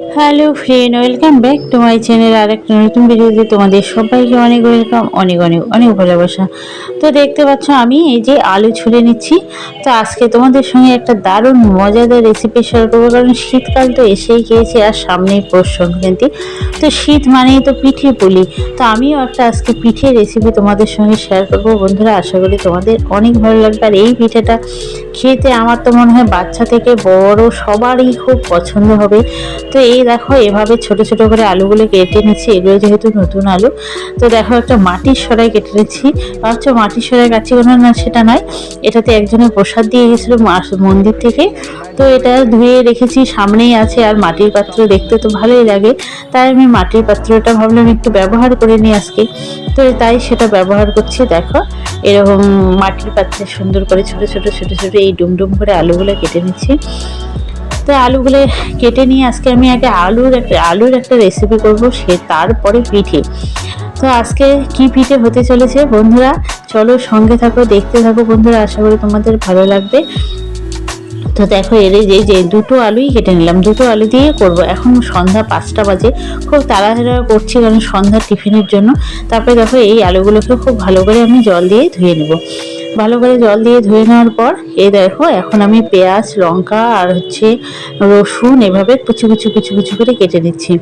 Hello friend, welcome back to my channel. আর একটা নতুন ভিডিওতে তোমাদের সবাইকে অনেক ওয়েলকাম, অনেক অনেক অনেক ভালোবাসা। তো দেখতে পাচ্ছ আমি এই যে আলু ছুলে নিচ্ছি। তো আজকে তোমাদের সঙ্গে একটা দারুণ মজাদার রেসিপি শেয়ার করব, কারণ শীতকাল তো এসেই গিয়েছে আর সামনেই পৌষ সংক্রান্তি। তো শীত মানেই তো পিঠে পুলি। তো আমিও একটা আজকে পিঠে রেসিপি তোমাদের সঙ্গে শেয়ার করব। বন্ধুরা, আশা করি তোমাদের অনেক ভালো লাগবে। আর এই পিঠেটা খেতে আমার তো মনে হয় বাচ্চা থেকে বড় সবারই খুব পছন্দ হবে। তো এই দেখো, এভাবে ছোট ছোট করে আলুগুলো কেটে নিচ্ছি। এগুলো যেহেতু নতুন আলু। তো দেখো একটা মাটির সরাই কেটে নিচ্ছি। ভাবছ সরাই কাচ্ছি কোনো না, সেটা নয়। এটাতে একজনের প্রসাদ দিয়ে গেছিল মন্দির থেকে। তো এটা ধুয়ে রেখেছি, সামনেই আছে আর মাটির পাত্র, দেখতে তো ভালোই লাগে। তাই আমি মাটির পাত্রটা ভাবলাম একটু ব্যবহার করে নিই আজকে। তো তাই সেটা ব্যবহার করছি, দেখো। এরকম মাটির পাত্রে সুন্দর করে ছোট ছোট ছোট ছোট এই ডুমডুম করে আলুগুলো কেটে নিচ্ছি। তো আলুগুলো কেটে নিয়ে আজকে আমি আগে আলুর একটা আলুর একটা রেসিপি করব, সে তারপরে পিঠে। তো আজকে কি পিঠে হতে চলেছে, বন্ধুরা? চলো সঙ্গে থাকো, দেখতে থাকো বন্ধুরা, আশা করি তোমাদের ভালো লাগবে। তো দেখো এর এই যে, দুটো আলুই কেটে নিলাম। দুটো আলু দিয়ে করব। এখন সন্ধ্যা পাঁচটা বাজে। খুব তাড়াহুড়া করছি কারণ সন্ধ্যা টিফিনের জন্য। তারপরে দেখো, এই আলুগুলোকে খুব ভালো করে আমি জল দিয়ে ধুয়ে নেব। ভালো করে জল দিয়ে ধুয়ে নেওয়ার পর এই দেখো, এখন আমি পেঁয়াজ, লঙ্কা আর হচ্ছে রসুন এভাবে কুচি কুচি কুচি কুচি করে কেটে নিচ্ছি।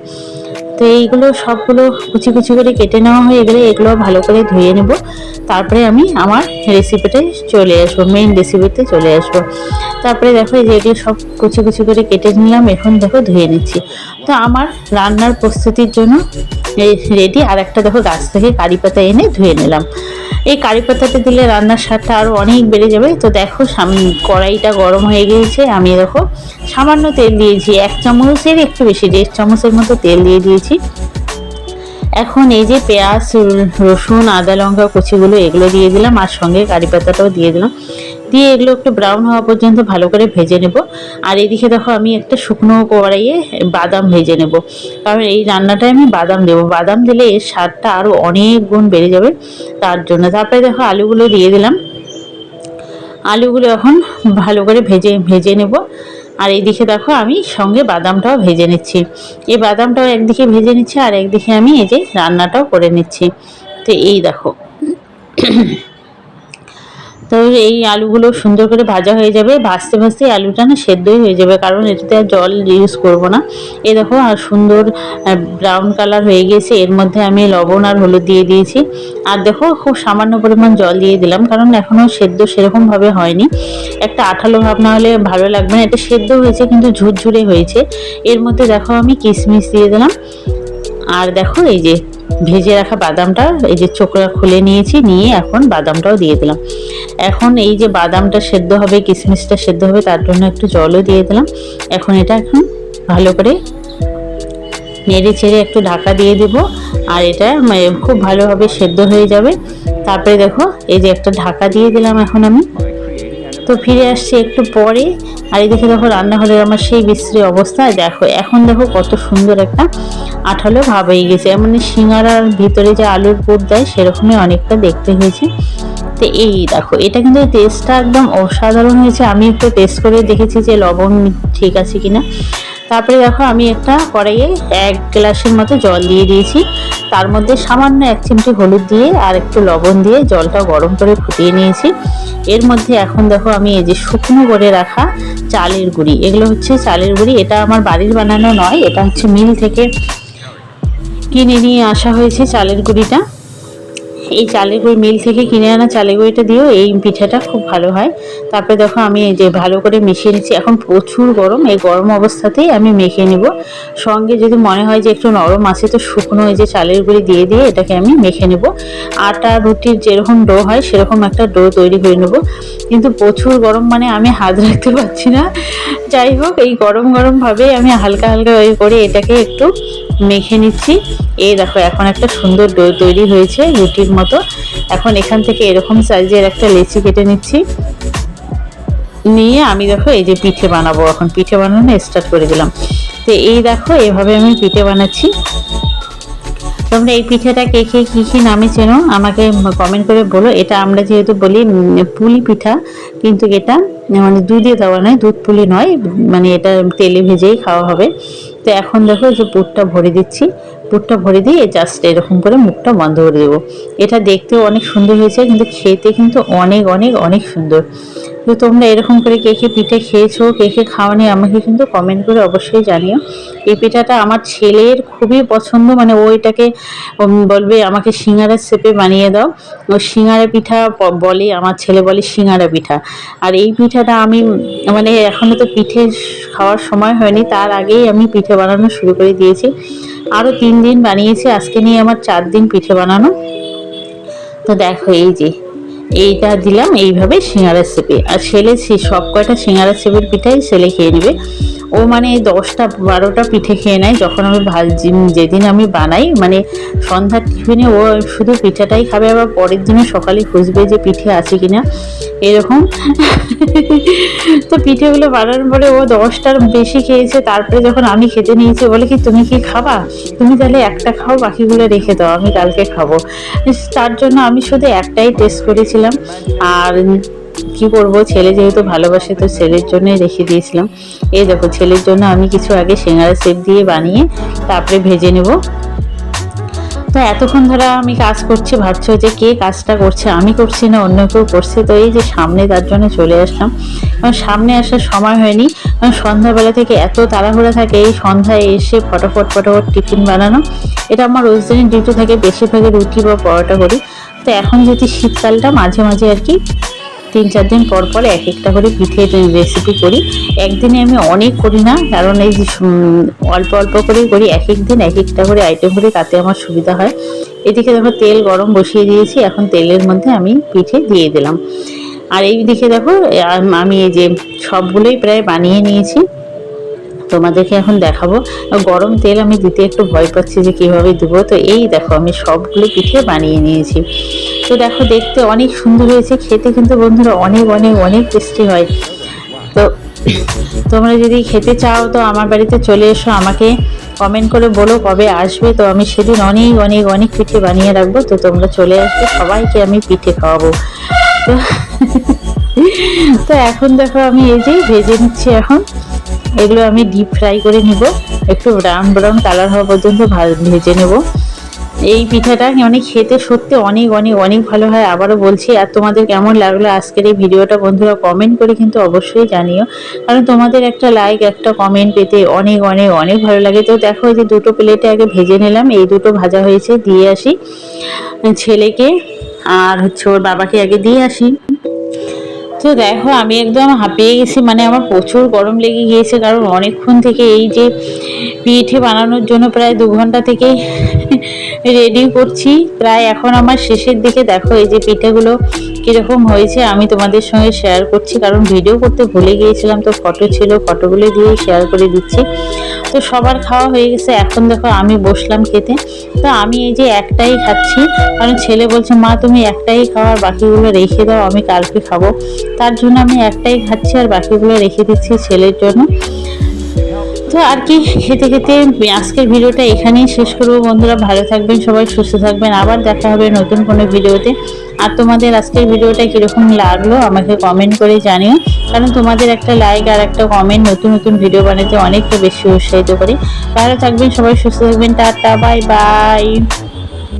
তো এইগুলো সবগুলো কুচি কুচি করে কেটে নেওয়া হয়ে গেলে এগুলো ভালো করে ধুয়ে নেব। তারপরে আমি আমার রেসিপিতে চলে আসব মেইন রেসিপিতে চলে আসব। তারপরে দেখো এই যে সব কুচি কুচি করে কেটে নিলাম, এখন দেখো ধুয়ে নিচ্ছি। তো আমার রান্নার প্রস্তুতির জন্য রেডি আর একটা দেখো গাছ থেকে কারি পাতা এনে ধুয়ে নিলাম। এই কারি পাতাটা দিলে রান্নার স্বাদটা আরও অনেক বেড়ে যাবে। তো দেখো কড়াইটা গরম হয়ে গিয়েছে। আমি দেখো, সামান্য তেল দিয়েছি। এক চামচের একটু বেশি, দেড় চামচের মতো তেল দিয়ে দিয়েছি। এখন এই যে পেঁয়াজ, রসুন, আদা, লঙ্কা, কুচিগুলো এগুলো দিয়ে দিলাম। আর সঙ্গে কারি পাতাটাও দিয়ে দিলাম। দিয়ে এগুলো একটু ব্রাউন হওয়া পর্যন্ত ভালো করে ভেজে নেব। আর এদিকে দেখো আমি একটা শুকনো কড়াইয়ে বাদাম ভেজে নেব। কারণ এই রান্নাটায় আমি বাদাম দেবো। বাদাম দিলে এর স্বাদটা আরও অনেক গুণ বেড়ে যাবে তার জন্য। তারপরে দেখো আলুগুলো দিয়ে দিলাম। আলুগুলো এখন ভালো করে ভেজে ভেজে নেব। আর এইদিকে দেখো আমি সঙ্গে বাদামটাও ভেজে নিচ্ছি। এই বাদামটাও একদিকে ভেজে নিচ্ছি আর একদিকে আমি এই যে রান্নাটাও করে নিচ্ছি। তো এই দেখো। তো এই আলুগুলো সুন্দর করে ভাজা হয়ে যাবে। ভাজতে ভাজতে আলুটা না সেদ্ধই হয়ে যাবে, কারণ এটাতে আর জল ইউজ করব না। এই দেখো, আর সুন্দর ব্রাউন কালার হয়ে গিয়েছে। এর মধ্যে আমি লবণ আর হলুদ দিয়ে দিয়েছি। আর দেখো, খুব সামান্য পরিমাণ জল দিয়ে দিলাম, কারণ এখনও সেদ্ধ সেরকমভাবে হয়নি। একটা আঠালো ভাব না হলে ভালো লাগবে না। এটা সেদ্ধ হয়েছে, কিন্তু ঝুরঝুরে হয়েছে। এর মধ্যে দেখো, আমি কিশমিশ দিয়ে দিলাম। আর দেখো, এই যে ভেজে রাখা বাদামটা, এই যে চোখরা খুলে নিয়েছি, নিয়ে এখন বাদামটাও দিয়ে দিলাম। এখন এই যে বাদামটা সেদ্ধ হবে কিশমিশটা সেদ্ধ হবে, তার জন্য একটু জলও দিয়ে দিলাম। এখন এটা এখন ভালো করে নেড়ে চেড়ে একটু ঢাকা দিয়ে দেব, আর এটা খুব ভালোভাবে সেদ্ধ হয়ে যাবে। তারপরে দেখো, এই যে একটা ঢাকা দিয়ে দিলাম এখন আমি। তো ফিরে আসছি একটু পরে। আর এই দেখে দেখো রান্নাঘরের আমার সেই বিশ্রী অবস্থা। দেখো, এখন দেখো কত সুন্দর একটা আঠালো ভাব হয়ে গেছে। মানে সিঙ্গারার ভিতরে যে আলুর পুর দেয়, সেরকমই অনেকটা দেখতে হয়েছে। তো এই দেখো, এটা কিন্তু টেস্টটা একদম অসাধারণ হয়েছে। আমি একটু টেস্ট করে দেখেছি যে লবণ ঠিক আছে কিনা। তারপরে দেখো আমি একটা কড়াইয়ে এক গ্লাসের মতো জল দিয়ে দিয়েছি। তার মধ্যে সামান্য এক চিমটি হলুদ দিয়ে আর একটু লবণ দিয়ে জলটা গরম করে ফুটিয়ে নিয়েছি। এর মধ্যে এখন দেখো আমি এই যে শুকনো করে রাখা চালের গুঁড়ি, এগুলো হচ্ছে চালের গুঁড়ি। এটা আমার বাড়ির বানানো নয়, এটা হচ্ছে মিল থেকে কিনে নিয়ে আসা হয়েছে চালের গুঁড়িটা। এই চালের গুঁড়ি মিল থেকে কিনে আনা চালের গুঁড়িটা দিয়েও এই পিঠাটা খুব ভালো হয়। তারপরে দেখো আমি যে ভালো করে মিশিয়ে নিচ্ছি। এখন প্রচুর গরম, এই গরম অবস্থাতেই আমি মেখে নিব। সঙ্গে যদি মনে হয় যে একটু নরম আছে, তো শুকনো এই যে চালের গুঁড়ি দিয়ে দিয়ে এটাকে আমি মেখে নেব। আটা, রুটির যেরকম ডো হয়, সেরকম একটা ডো তৈরি করে নেব। কিন্তু প্রচুর গরম মানে আমি হাত রাখতে পারছি না। যাই হোক, এই গরম গরম ভাবে আমি হালকা হালকা ওই করে এটাকে একটু মেখে নিচ্ছি। এই দেখো, এখন একটা সুন্দর ডো তৈরি হয়েছে রুটির মতো। এখন এখান থেকে এরকম সাইজের একটা লেচি কেটে নিচ্ছি। নিয়ে আমি দেখো এই যে পিঠে বানাবো। এখন পিঠে বানানো স্টার্ট করে দিলাম। তো এই দেখো, এভাবে আমি পিঠে বানাচ্ছি। তোমরা এই পিঠেটা কে কে কী কী নামে চেনো আমাকে কমেন্ট করে বলো। এটা আমরা যেহেতু বলি পুলি পিঠা, কিন্তু এটা মানে দুধে দেওয়া নয়, দুধ পুলি নয়। মানে এটা তেলে ভেজেই খাওয়া হবে। তো তো এখন দেখো যে পুরটা ভরে দিচ্ছি। পুরটা ভরে দিয়ে জাস্ট এরকম করে মুখটা বন্ধ করে দেবো। এটা দেখতেও অনেক সুন্দর হয়েছে, কিন্তু খেতে কিন্তু অনেক অনেক অনেক সুন্দর। তো তোমরা এরকম করে কে কে পিঠে খেয়েছো, কে কে খাওয়ানি আমাকে কিন্তু কমেন্ট করে অবশ্যই জানিও। এই পিঠাটা আমার ছেলের খুবই পছন্দ মানে ও এটাকে বলবে আমাকে সিঙ্গারার শেপে বানিয়ে দাও। ও সিঙ্গারা পিঠা বলে, আমার ছেলে বলে সিঙ্গারা পিঠা। আর এই পিঠাটা আমি মানে এখনও তো পিঠে খাওয়ার সময় হয়নি, তার আগেই আমি পিঠে বানানো শুরু করে দিয়েছি। আরও তিন দিন বানিয়েছি, আজকে নিয়ে আমার চার দিন পিঠে বানানো। তো দেখো এই যে, এইটা দিলাম, এইভাবে সিঙ্গারা সেপে আর ছেলে, সে সব কয়টা সিঙ্গারা সেপের পিঠাই ছেলে খেয়ে নেবে। ও মানে দশটা বারোটা পিঠে খেয়ে নেয় যখন আমি ভাজি যেদিন আমি বানাই মানে সন্ধ্যার টিফিনে ও শুধু পিঠাটাই খাবে, আবার পরের দিনে সকালে খুঁজবে যে পিঠে আছে কিনা। এরকম। তো পিঠেগুলো বানানোর পরে ও দশটার বেশি খেয়েছে, তারপরে যখন আমি খেতে নিয়েছি বলে কি, তুমি কি খাবা? তুমি তাহলে একটা খাও, বাকিগুলো রেখে দাও, আমি কালকে খাব। তার জন্য আমি শুধু একটাই টেস্ট করেছিলাম। আর কি করব? ছেলে যেহেতু ভালোবাসে, তো ছেলের জন্যই রেখে দিয়েছিলাম। এই দেখো, ছেলের জন্য আমি কিছু আগে সিঙ্গারা সেট দিয়ে বানিয়ে তারপরে ভেজে নেব। তো এতক্ষণ ধরে আমি কাজ করছি, ভাবছ যে কে কাজটা করছে? আমি করছি না, অন্য কেউ করছে। তো এই যে সামনে তার জন্য চলে আসলাম। কারণ সামনে আসার সময় হয়নি। কারণ সন্ধ্যাবেলা থেকে এত তাড়াহুড়া থাকে, এই সন্ধ্যায় এসে ফটাফট ফটাফট টিফিন বানানো। এটা আমার রোজ দিনের ডিউটি থাকে, বেশিরভাগই রুটি বা পরোটা করি। তো এখন যদি শীতকালটা মাঝে মাঝে আর কি তিন চার দিন পর পর এক একটা করে পিঠে রেসিপি করি। একদিনে আমি অনেক করি না, কারণ এই অল্প অল্প করেই করি, এক এক দিন এক একটা করে আইটেম করি তাতে আমার সুবিধা হয়। এদিকে দেখো তেল গরম বসিয়ে দিয়েছি, এখন তেলের মধ্যে আমি পিঠে দিয়ে দিলাম। আর এই দিকে দেখো আমি এই যে সবগুলোই প্রায় বানিয়ে নিয়েছি। তোমাদেরকে এখন দেখাবো। গরম তেল আমি দিতে একটু ভয় পাচ্ছি যে কীভাবে দেবো। তো এই দেখো, আমি সবগুলো পিঠে বানিয়ে নিয়েছি। তো দেখো, দেখতে অনেক সুন্দর হয়েছে। খেতে কিন্তু বন্ধুরা অনেক অনেক অনেক টেস্টি হয়। তো তোমরা যদি খেতে চাও, তো আমার বাড়িতে চলে এসো। আমাকে কমেন্ট করে বলো কবে আসবে। তো আমি সেদিন অনেক অনেক অনেক পিঠে বানিয়ে রাখব। তো তোমরা চলে আসবে। সবাইকে আমি পিঠে খাওয়াবো। তো তো এখন দেখো, আমি এই যে ভেজে নিচ্ছি এখন। এগুলো আমি ডিপ ফ্রাই করে নিব। একটু ব্রাউন ব্রাউন কালার হওয়া পর্যন্ত ভেজে নেব। এই পিঠাটা অনেক খেতে সত্যি অনেক অনেক অনেক ভালো হয়। আবারও বলছি, আর তোমাদের কেমন লাগল আজকের এই ভিডিওটা বন্ধুরা কমেন্ট করে কিন্তু অবশ্যই জানিও। কারণ তোমাদের একটা লাইক একটা কমেন্ট পেতে অনেক অনেক অনেক ভালো লাগে। তো দেখো যে দুটো প্লেটে আগে ভেজে নিলাম। এই দুটো ভাজা হয়েছে, দিয়ে আসি ছেলেকে। আর হচ্ছে ওর বাবাকে আগে দিয়ে আসি। তো দেখো, আমি একদম হাঁপিয়ে গেছি। মানে আমার প্রচুর গরম লেগে গিয়েছে, কারণ অনেকক্ষণ থেকে এই যে পিঠে বানানোর জন্য প্রায় দু ঘণ্টা থেকে রেডি করছি। প্রায় এখন আমার শেষের দিকে। দেখো এই যে পিঠেগুলো কীরকম হয়েছে, আমি তোমাদের সঙ্গে শেয়ার করছি। কারণ ভিডিও করতে ভুলে গিয়েছিলাম, তো ফটো ছিল ফটোগুলো দিয়ে শেয়ার করে দিচ্ছি। তো সবার খাওয়া হয়ে গেছে। এখন দেখো আমি বসলাম খেতে। তো আমি এই যে একটাই খাচ্ছি। কারণ ছেলে বলছে, মা, তুমি একটাই খাওয়ার বাকিগুলো রেখে দাও, আমি কালকে খাব। তার জন্য আমি একটাই খাচ্ছি আর বাকিগুলো রেখে দিচ্ছি ছেলের জন্য। তো আর কি, খেতে খেতে আজকের ভিডিওটা এখানেই শেষ করব। বন্ধুরা, ভালো থাকবেন, সবাই সুস্থ থাকবেন। আবার দেখা হবে নতুন কোনো ভিডিওতে। আর তোমাদের আজকের ভিডিওটা কীরকম লাগল আমাকে কমেন্ট করে জানিও। কারণ তোমাদের একটা লাইক আর একটা কমেন্ট নতুন নতুন ভিডিও বানাতে অনেকটা বেশি উৎসাহিত করে। ভালো থাকবেন, সবাই সুস্থ থাকবেন। Tata bye bye